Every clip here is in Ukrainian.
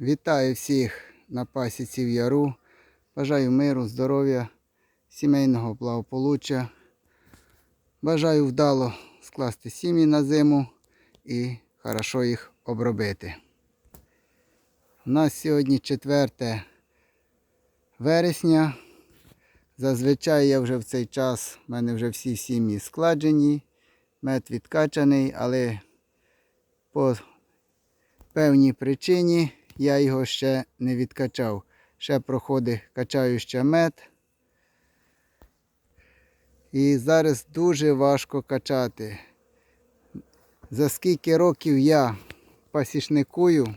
Вітаю всіх на пасіці в яру. Бажаю миру, здоров'я, сімейного благополуччя. Бажаю вдало скласти сім'ї на зиму і хорошо їх обробити. У нас сьогодні 4 вересня. Зазвичай я вже в цей час, в мене вже всі сім'ї складжені, мед відкачаний, але по певній причині я його ще не відкачав. Ще проходить качаю ще мед. І зараз дуже важко качати. За скільки років я пасічникую,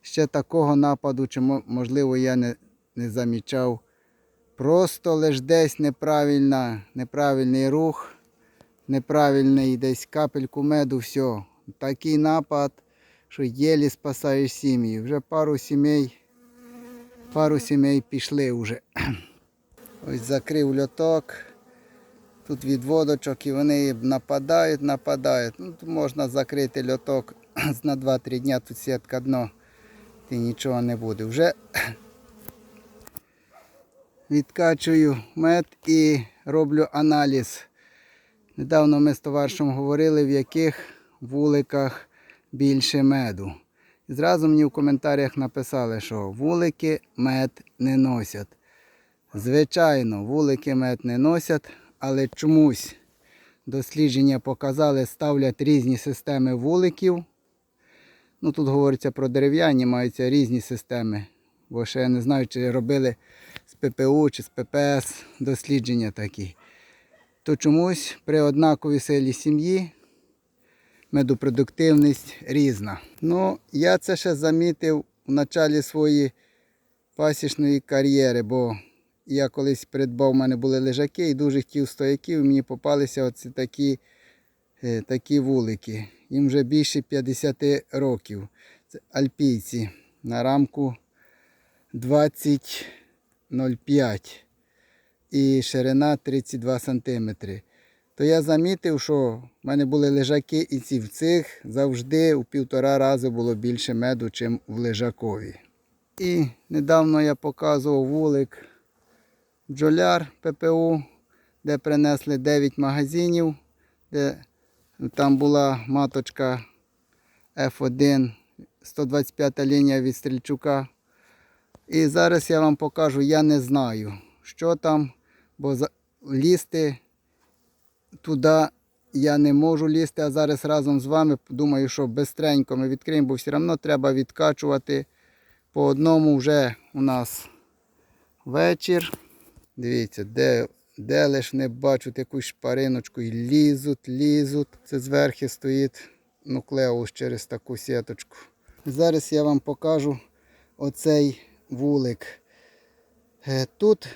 ще такого нападу, чи можливо я не, не замічав. Просто лиш десь неправильна, неправильний рух, неправильний десь капельку меду, все. Такий напад, що єлі спасаєш сім'ї. Вже пару сімей, пару сімей пішли вже. Ось закрив льоток. Тут відводочок і вони нападають, нападають. Ну, тут можна закрити льоток на 2-3 дня, тут сітка дно, і нічого не буде. Вже відкачую мед і роблю аналіз. Недавно ми з товаришем говорили, в яких вуликах більше меду. І зразу мені в коментарях написали, що вулики мед не носять. Звичайно, вулики мед не носять, але чомусь дослідження показали, ставлять різні системи вуликів. Ну, тут говориться про дерев'яні, маються різні системи. Бо ще я не знаю, чи робили з ППУ чи з ППС дослідження такі. То чомусь при однаковій силі сім'ї медопродуктивність різна. Ну, я це ще замітив в началі своєї пасічної кар'єри, бо я колись придбав, у мене були лежаки і дуже хотів стояків, і мені попалися оці такі, е, такі вулики. Їм вже більше 50 років. Це альпійці на рамку 20,05 і ширина 32 см. То я замітив, що в мене були лежаки і ці в цих завжди у півтора рази було більше меду, ніж в лежакові. І недавно я показував вулик бджоляр ППУ, де принесли 9 магазинів, де там була маточка F1, 125 лінія від Стрільчука. І зараз я вам покажу, я не знаю, що там, бо лізти туди я не можу лізти, а зараз разом з вами думаю, що бистренько ми відкриємо, бо все одно треба відкачувати. По одному вже у нас вечір. Дивіться, де, де лиш не бачать якусь шпариночку і лізуть, лізуть. Це зверху стоїть нуклеус через таку сіточку. Зараз я вам покажу оцей вулик. Е, Тут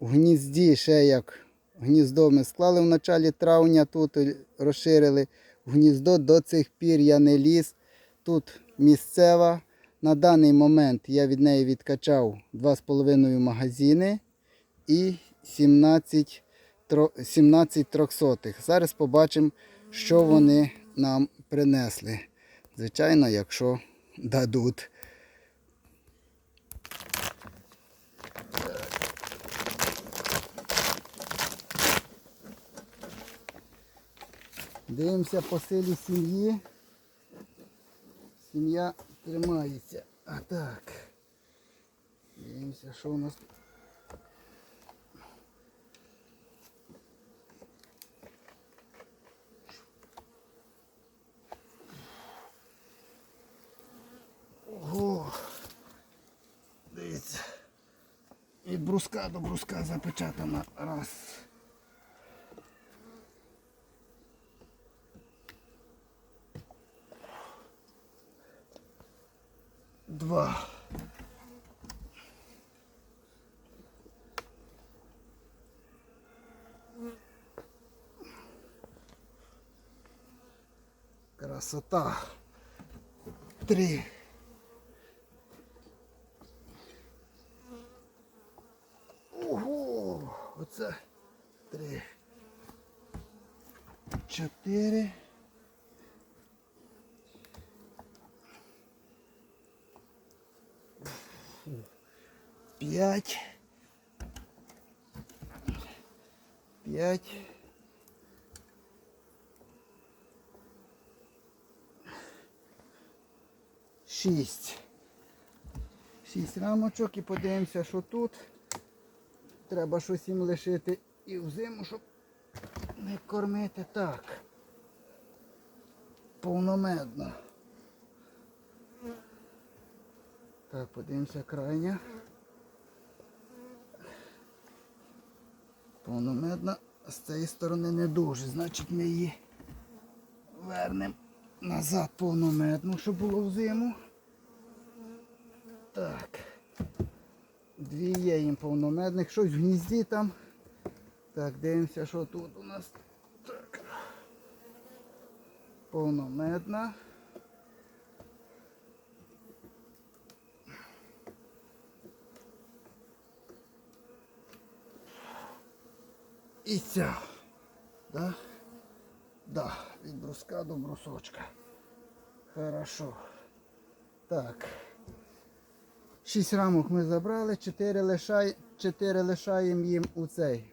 в гнізді ще як гніздо ми склали в началі травня, тут розширили гніздо. До цих пір я не ліз. Тут місцева. На даний момент я від неї відкачав 2,5 магазини і 17, 17 трьохсотих. Зараз побачимо, що вони нам принесли. Звичайно, якщо дадуть. Дивимося по силі сім'ї. Сім'я тримається. А так. Дивимося, що у нас. Ого. Дивіться. Від бруска до бруска запечатана. Раз. Два. Красота. Три. Ого! Оце три. Чотири. П'ять. П'ять. Шість. Шість рамочок і подивимося, що тут. Треба щось їм лишити і взиму, щоб не кормити так. Повномедно. Так, подивимося крайня. Повномедна з цієї сторони не дуже, значить ми її вернемо назад повномедну, щоб було взиму. Так. Дві є їм повномедних, щось в гнізді там. Так, дивимося, що тут у нас. Так. Повномедна. І ця. Да? Да, від бруска до брусочка. Хорошо. Так. Шість рамок ми забрали, чотири, лишай, лишаємо їм у цей.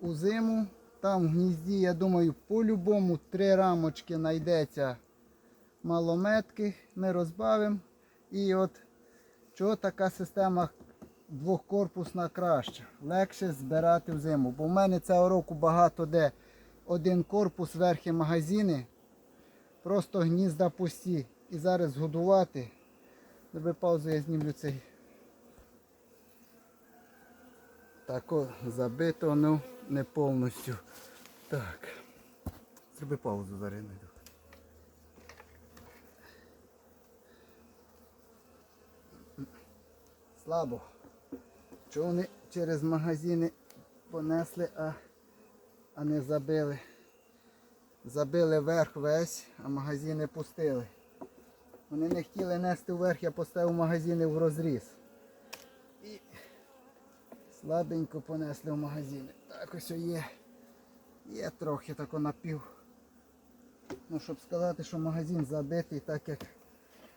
У зиму. Там в гнізді, я думаю, по-любому три рамочки знайдеться малометки. Ми розбавимо. І от чого така система двохкорпусна краща. Легше збирати в зиму. Бо в мене цього року багато де один корпус, верхи магазини. Просто гнізда пусті. І зараз годувати. Доби паузу я знімлю цей. Так, о, забито, ну не повністю. Так. Зроби паузу зараз знайду. Слабо. Чого вони через магазини понесли, а, а не забили. Забили верх весь, а магазини пустили. Вони не хотіли нести вверх, я поставив магазини в розріз. І слабенько понесли в магазини. Так ось є. Є трохи тако напів. Ну, щоб сказати, що магазин забитий так як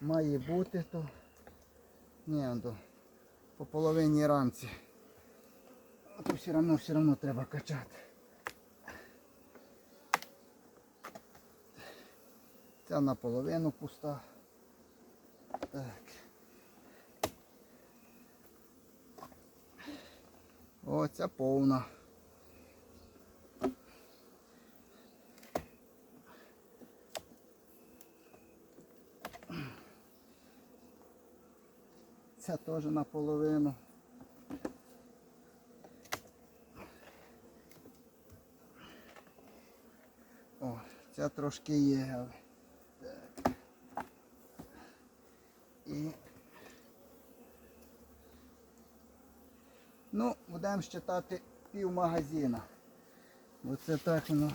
має бути, то ні, до по половині рамці. А то все одно, все одно треба качати. Ця наполовину пуста. Так. О, ця повна. Ця теж наполовину. О, ця трошки є. Так. І. Ну, будемо считати пів магазина. Бо це так воно.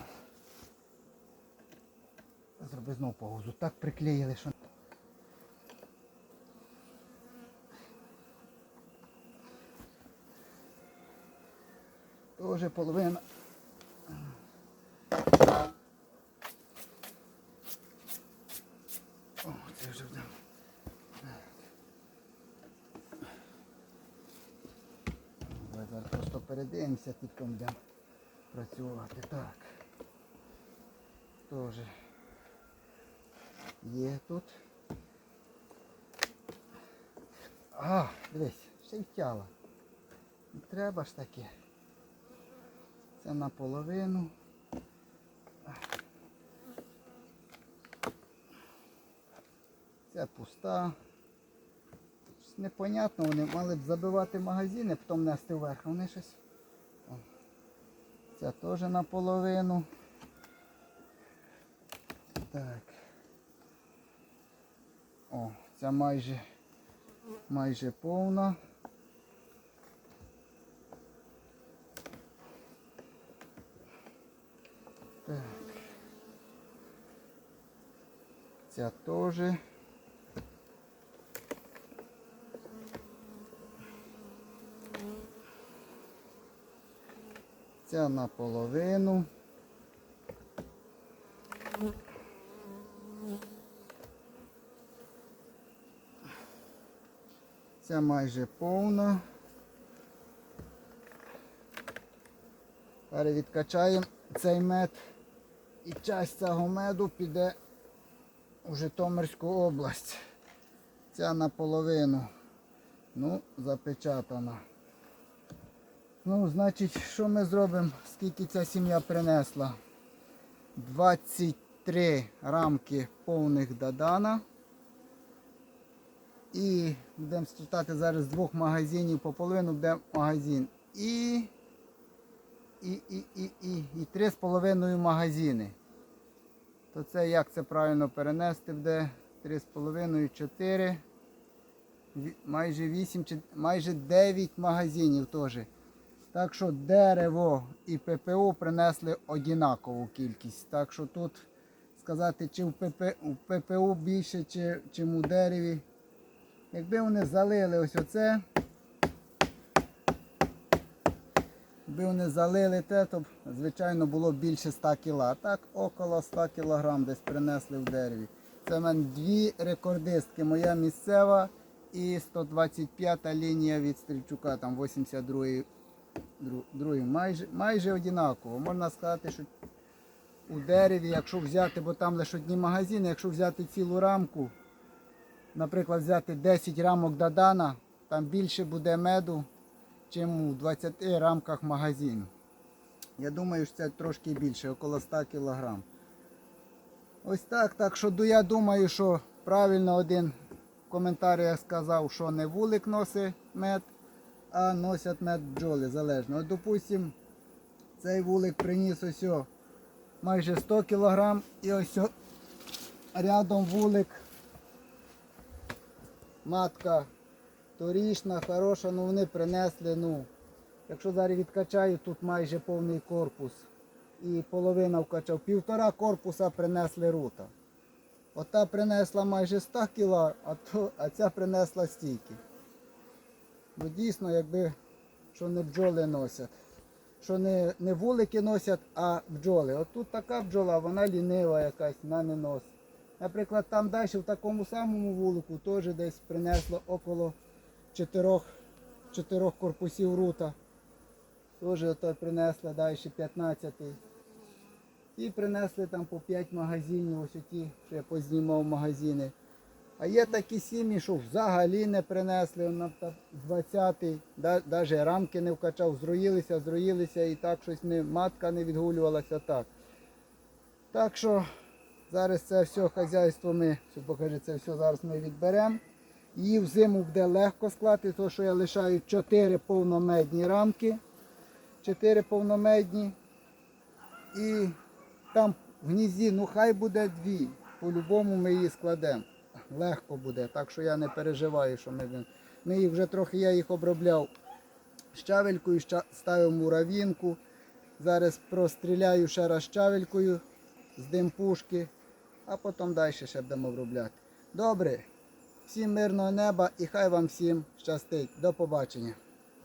Зроби знову паузу. Так приклеїли, що. Тоже половина. О, це вже вдам. Зараз просто передивимося, тільки будемо працювати. Так. Тоже є тут. А, дивись, ще й втяла. Не треба ж таке. Це наполовину. Це пуста. Щось Непонятно, вони мали б забивати магазини, потім нести вверх. Вони щось. Це теж наполовину. Так. О, ця майже майже повна. Ця теж. Ця наполовину. Це майже повно. Зараз відкачаємо цей мед. І часть цього меду піде у Житомирську область. Ця наполовину. Ну, запечатана. Ну, значить, що ми зробимо, скільки ця сім'я принесла? 23 рамки повних дадана. І будемо читати зараз двох магазинів по половину буде магазин. І, і, і, і, і, і з половиною магазини. То це як це правильно перенести чотири. Ві- Майже 8, майже 9 магазинів теж. Так що дерево і ППУ принесли однакову кількість. Так що тут сказати, чи в, ПП, у ППУ більше, чи, чим у дереві. Якби вони залили ось оце, якби вони залили те, то б, звичайно було більше 100 кг. А так около 100 кг десь принесли в дереві. Це в мене дві рекордистки. Моя місцева і 125 лінія від Стрільчука, там 82 дру- другий. Майже, майже однаково. Можна сказати, що у дереві, якщо взяти, бо там лише одні магазини, якщо взяти цілу рамку, наприклад, взяти 10 рамок Дадана, там більше буде меду, чим у 20 рамках магазину. Я думаю, що це трошки більше, около 100 кг. Ось так. Так що я думаю, що правильно один в коментарях сказав, що не вулик носить мед, а носять мед бджоли залежно. От, допустим, цей вулик приніс ось майже 100 кг і ось рядом вулик. Матка торішна, хороша, ну вони принесли, ну, якщо зараз відкачаю, тут майже повний корпус. І половина вкачав. Півтора корпуса принесли рута. Ота принесла майже 100 кг, а, то, а ця принесла стільки. Бо дійсно, якби що не бджоли носять. Що не, не вулики носять, а бджоли. От тут така бджола, вона лінива якась, вона не носить. Наприклад, там далі в такому самому вулику теж десь принесло около чотирьох, чотирьох корпусів рута. Теж принесли далі 15. І принесли там по 5 магазинів, ось ті, що я познімав магазини. А є такі сім'ї, що взагалі не принесли, на 20-й, навіть рамки не вкачав, зроїлися, зроїлися і так щось не, матка не відгулювалася так. Так що зараз це все хазяйство ми, що покажи, це все зараз ми відберемо. Її в зиму буде легко склати, тому що я лишаю 4 повномедні рамки. 4 повномедні. І там в гнізді, ну хай буде дві. По-любому ми її складемо. Легко буде, так що я не переживаю, що ми. Ми їх вже трохи я їх обробляв щавелькою, ща- ставив муравінку. Зараз простріляю ще раз щавелькою з димпушки, а потім далі ще будемо обробляти. Добре, всім мирного неба і хай вам всім щастить. До побачення.